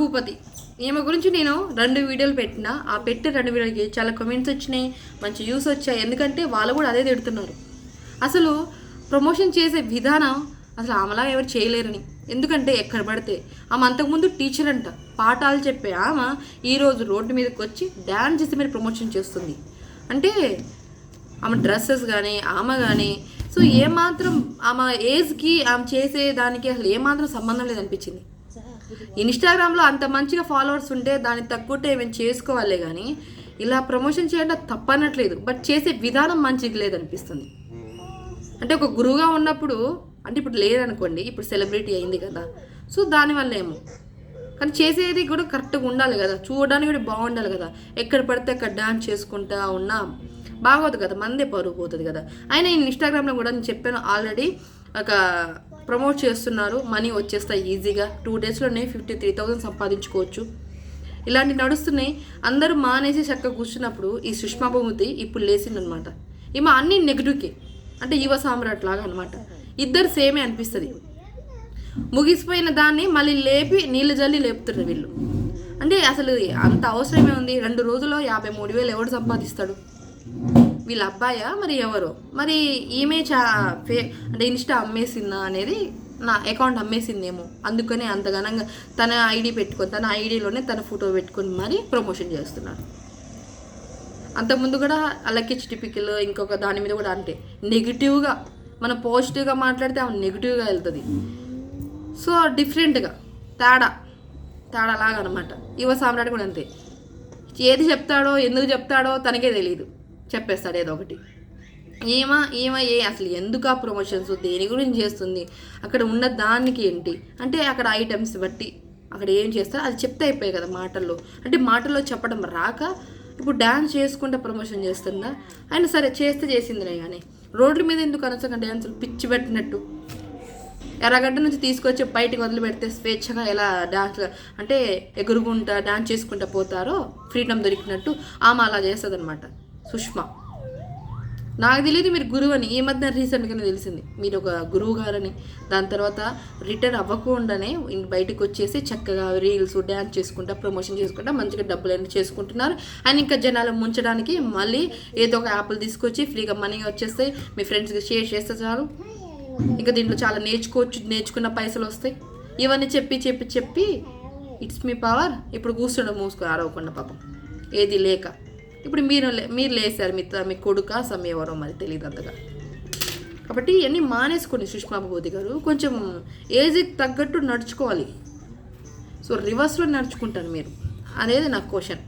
భూపతి. ఈమె గురించి నేను రెండు వీడియోలు పెట్టిన. ఆ పెట్టిన రెండు వీడియోలకి చాలా కమెంట్స్ వచ్చినాయి మంచి వ్యూస్ వచ్చాయి. ఎందుకంటే వాళ్ళు కూడా అదే తిడుతున్నారు. అసలు ప్రమోషన్ చేసే విధానం అసలు ఆమెలా ఎవరు చేయలేరని. ఎందుకంటే ఎక్కడ పడితే ఆమె అంతకుముందు టీచర్ అంట పాఠాలు చెప్పే ఆమె ఈరోజు రోడ్డు మీదకి వచ్చి డ్యాన్స్ చేసి మరి ప్రమోషన్ చేస్తుంది. అంటే ఆమె డ్రెస్సెస్ కానీ ఆమె కానీ సో ఏమాత్రం ఆమె ఏజ్కి ఆమె చేసే దానికి అసలు ఏమాత్రం సంబంధం లేదనిపించింది. ఇన్స్టాగ్రామ్లో అంత మంచిగా ఫాలోవర్స్ ఉంటే దాన్ని తక్కువ మేము చేసుకోవాలే కానీ ఇలా ప్రమోషన్ చేయడం తప్పనట్లేదు. బట్ చేసే విధానం మంచిది లేదనిపిస్తుంది. అంటే ఒక గురువుగా ఉన్నప్పుడు అంటే ఇప్పుడు లేదనుకోండి ఇప్పుడు సెలబ్రిటీ అయింది కదా సో దానివల్ల ఏమో. కానీ చేసేది కూడా కరెక్ట్గా ఉండాలి కదా చూడడానికి కూడా బాగుండాలి కదా. ఎక్కడ పడితే అక్కడ డాన్స్ చేసుకుంటా ఉన్నా బాగోదు కదా మందే పరుగు పోతుంది కదా. అయినా నేను ఇన్స్టాగ్రామ్లో కూడా నేను చెప్పాను ఆల్రెడీ ఒక ప్రమోట్ చేస్తున్నారు. మనీ వచ్చేస్తాయి ఈజీగా. టూ డేస్లోనే ఫిఫ్టీ త్రీ థౌజండ్ సంపాదించుకోవచ్చు. ఇలాంటివి నడుస్తున్నాయి. అందరూ మానేసి చక్కగా కూర్చున్నప్పుడు ఈ సుష్మా భూమితి ఇప్పుడు లేచిందనమాట. ఈమె అన్ని నెగిటివ్కే అంటే యువ సామ్రాట్ లాగా అనమాట. ఇద్దరు సేమే అనిపిస్తుంది. ముగిసిపోయిన దాన్ని మళ్ళీ లేపి నీళ్ళు జల్లి లేపుతున్నారు వీళ్ళు. అంటే అసలు అంత అవసరమే ఉంది. రెండు రోజుల్లో యాభై మూడు వేలు ఎవడు సంపాదిస్తాడు? వీళ్ళ అబ్బాయా? మరి ఎవరు? మరి ఈమె చా ఫే అంటే ఇన్స్టా అమ్మేసిందా అనేది నా అకౌంట్ అమ్మేసిందేమో. అందుకనే అంత ఘనంగా తన ఐడి పెట్టుకొని తన ఐడిలోనే తన ఫోటో పెట్టుకొని మరి ప్రమోషన్ చేస్తున్నారు. అంతకుముందు కూడా అలాగే టిపికల్ ఇంకొక దాని మీద కూడా అంటే నెగిటివ్గా మనం పాజిటివ్గా మాట్లాడితే ఆమె నెగిటివ్గా వెళ్తుంది. సో డిఫరెంట్గా తేడా తేడా లాగా అనమాట యువ సామ్రాట్ కూడా అంతే. ఏది చెప్తాడో ఎందుకు చెప్తాడో తనకే తెలియదు చెప్పేస్తాడు ఏదో ఒకటి. ఈమె ఈమె ఏ అసలు ఎందుకు ఆ ప్రమోషన్స్ దేని గురించి చేస్తుంది? అక్కడ ఉన్న దానికి ఏంటి? అంటే అక్కడ ఐటమ్స్ బట్టి అక్కడ ఏం చేస్తారో? అది చెప్తే అయిపోయాయి కదా మాటల్లో. అంటే మాటల్లో చెప్పడం రాక ఇప్పుడు డ్యాన్స్ చేసుకుంటే ప్రమోషన్ చేస్తుందా? ఆయన సరే చేస్తే చేసిందిలే కానీ రోడ్ల మీద ఎందుకు అనసంగా డ్యాన్సులు పిచ్చి పెట్టినట్టు? ఎర్రగడ్డ నుంచి తీసుకొచ్చి బయటికి వదిలిపెడితే స్వేచ్ఛగా ఎలా డాన్స్ అంటే ఎగురుకుంటా డాన్స్ చేసుకుంటా పోతారో? ఫ్రీడమ్ దొరికినట్టు ఆమె అలా చేస్తుంది అనమాట సుష్మా. నాకు తెలియదు మీరు గురువు అని ఈ మధ్య రీసెంట్గానే తెలిసింది. మీరు ఒక గురువు గారని. దాని తర్వాత రిటైర్ అవ్వకుండానే బయటకు వచ్చేసి చక్కగా రీల్స్ డ్యాన్స్ చేసుకుంటా ప్రమోషన్ చేసుకుంటా మంచిగా డబ్బులు అన్ని చేసుకుంటున్నారు. అండ్ ఇంకా జనాలు ముంచడానికి మళ్ళీ ఏదో ఒక యాప్లు తీసుకొచ్చి ఫ్రీగా మనీ వచ్చేస్తే మీ ఫ్రెండ్స్కి షేర్ చేస్తే చాలు. ఇంకా దీంట్లో చాలా నేర్చుకోవచ్చు నేర్చుకున్న పైసలు వస్తాయి. ఇవన్నీ చెప్పి చెప్పి చెప్పి ఇట్స్ మీ పవర్ ఇప్పుడు కూర్చుండ మూసుకొని ఆరవకుండా పాపం. ఏది లేక. ఇప్పుడు మీరు లే- మీరు లేసారు మీ మీ కొడుక సమ్ ఎవరో మరి తెలియదు అంతగా. కాబట్టి ఇవన్నీ మానేసుకోండి సుష్మా భూతి గారు. కొంచెం ఏజ్కి తగ్గట్టు నడుచుకోవాలి. సో రివర్స్లో నడుచుకుంటారు మీరు. అనేది నా క్వశ్చన్.